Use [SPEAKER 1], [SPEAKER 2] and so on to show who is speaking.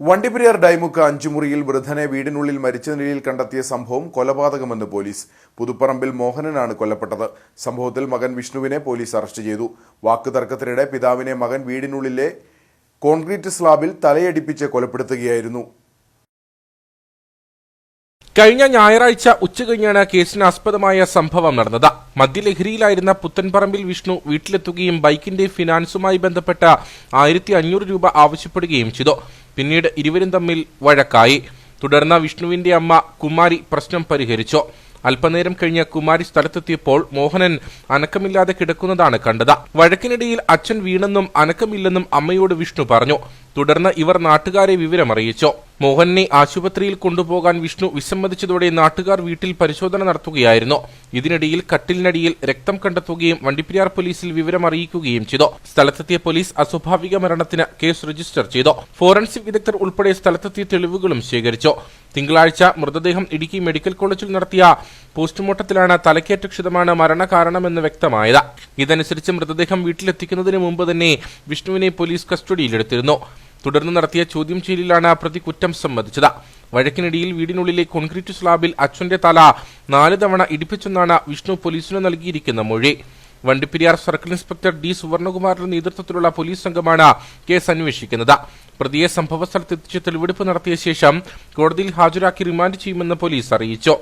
[SPEAKER 1] വണ്ടിപ്പെരിയാർ ഡൈമുക്ക് അഞ്ചുമുറിയിൽ വൃദ്ധനെ വീടിനുള്ളിൽ മരിച്ച നിലയിൽ കണ്ടെത്തിയ സംഭവം കൊലപാതകമെന്ന് പോലീസ്. പുതുപ്പറമ്പിൽ മോഹനനാണ് കൊല്ലപ്പെട്ടത്. സംഭവത്തിൽ മകൻ വിഷ്ണുവിനെ പോലീസ് അറസ്റ്റ് ചെയ്തു. വാക്കുതർക്കത്തിനിടെ പിതാവിനെ മകൻ വീടിനുള്ളിലെ കോൺക്രീറ്റ് സ്ലാബിൽ തലയടിപ്പിച്ച് കൊലപ്പെടുത്തുകയായിരുന്നു.
[SPEAKER 2] കഴിഞ്ഞ ഞായറാഴ്ച ഉച്ചകഴിഞ്ഞാണ് കേസിന് ആസ്പദമായ സംഭവം നടന്നത്. മദ്യലഹരിയിലായിരുന്ന പുത്തൻപറമ്പിൽ വിഷ്ണു വീട്ടിലെത്തുകയും ബൈക്കിന്റെ ഫിനാൻസുമായി ബന്ധപ്പെട്ട ആയിരത്തി രൂപ ആവശ്യപ്പെടുകയും ചെയ്തു. പിന്നീട് ഇരുവരും തമ്മിൽ വഴക്കായി. തുടർന്ന് വിഷ്ണുവിന്റെ അമ്മ കുമാരി പ്രശ്നം പരിഹരിച്ചു. അല്പനേരം കഴിഞ്ഞ കുമാരി സ്ഥലത്തെത്തിയപ്പോൾ മോഹനൻ അനക്കമില്ലാതെ കിടക്കുന്നതാണ് കണ്ടത്. വഴക്കിനിടയിൽ അച്ഛൻ വീണെന്നും അനക്കമില്ലെന്നും അമ്മയോട് വിഷ്ണു പറഞ്ഞു. തുടർന്ന് ഇവർ നാട്ടുകാരെ വിവരമറിയിച്ചു. മോഹനെ ആശുപത്രിയിൽ കൊണ്ടുപോകാൻ വിഷ്ണു വിസമ്മതിച്ചതോടെ നാട്ടുകാർ വീട്ടിൽ പരിശോധന നടത്തുകയായിരുന്നു. ഇതിനിടയിൽ കട്ടിലിനടിയിൽ രക്തം കണ്ടെത്തുകയും വണ്ടിപ്പെരിയാർ പോലീസിൽ വിവരം അറിയിക്കുകയും ചെയ്തു. സ്ഥലത്തെത്തിയ പോലീസ് അസ്വാഭാവിക മരണത്തിന് കേസ് രജിസ്റ്റർ ചെയ്തു. ഫോറൻസിക് വിദഗ്ധർ ഉൾപ്പെടെ സ്ഥലത്തെത്തിയ തെളിവുകളും ശേഖരിച്ചു. തിങ്കളാഴ്ച മൃതദേഹം ഇടുക്കി മെഡിക്കൽ കോളേജിൽ നടത്തിയ പോസ്റ്റ്മോർട്ടത്തിലാണ് തലക്കേറ്റ ക്ഷതമാണ് മരണകാരണമെന്ന് വ്യക്തമായത്. ഇതനുസരിച്ച് മൃതദേഹം വീട്ടിലെത്തിക്കുന്നതിന് മുമ്പ് തന്നെ വിഷ്ണുവിനെ പോലീസ് കസ്റ്റഡിയിലെടുത്തിരുന്നു. തുടർന്ന് നടത്തിയ ചോദ്യം ചെയ്യലിലാണ് പ്രതി കുറ്റം സമ്മതിച്ചത്. വഴക്കിനിടയിൽ വീടിനുള്ളിലെ കോൺക്രീറ്റ് സ്ലാബിൽ അച്ഛന്റെ തല നാല് തവണ ഇടിപ്പിച്ചെന്നാണ് വിഷ്ണു പോലീസിന് നൽകിയിരിക്കുന്ന മൊഴി. വണ്ടിപ്പെരിയാർ സർക്കിൾ ഇൻസ്പെക്ടർ ഡി സുവർണകുമാറിന്റെ നേതൃത്വത്തിലുള്ള പോലീസ് സംഘമാണ് കേസ് അന്വേഷിക്കുന്നത്. പ്രതിയെ സംഭവസ്ഥലത്തെത്തിച്ച് തെളിവെടുപ്പ് നടത്തിയ ശേഷം കോടതിയിൽ ഹാജരാക്കി റിമാൻഡ് ചെയ്യുമെന്ന് പോലീസ് അറിയിച്ചു.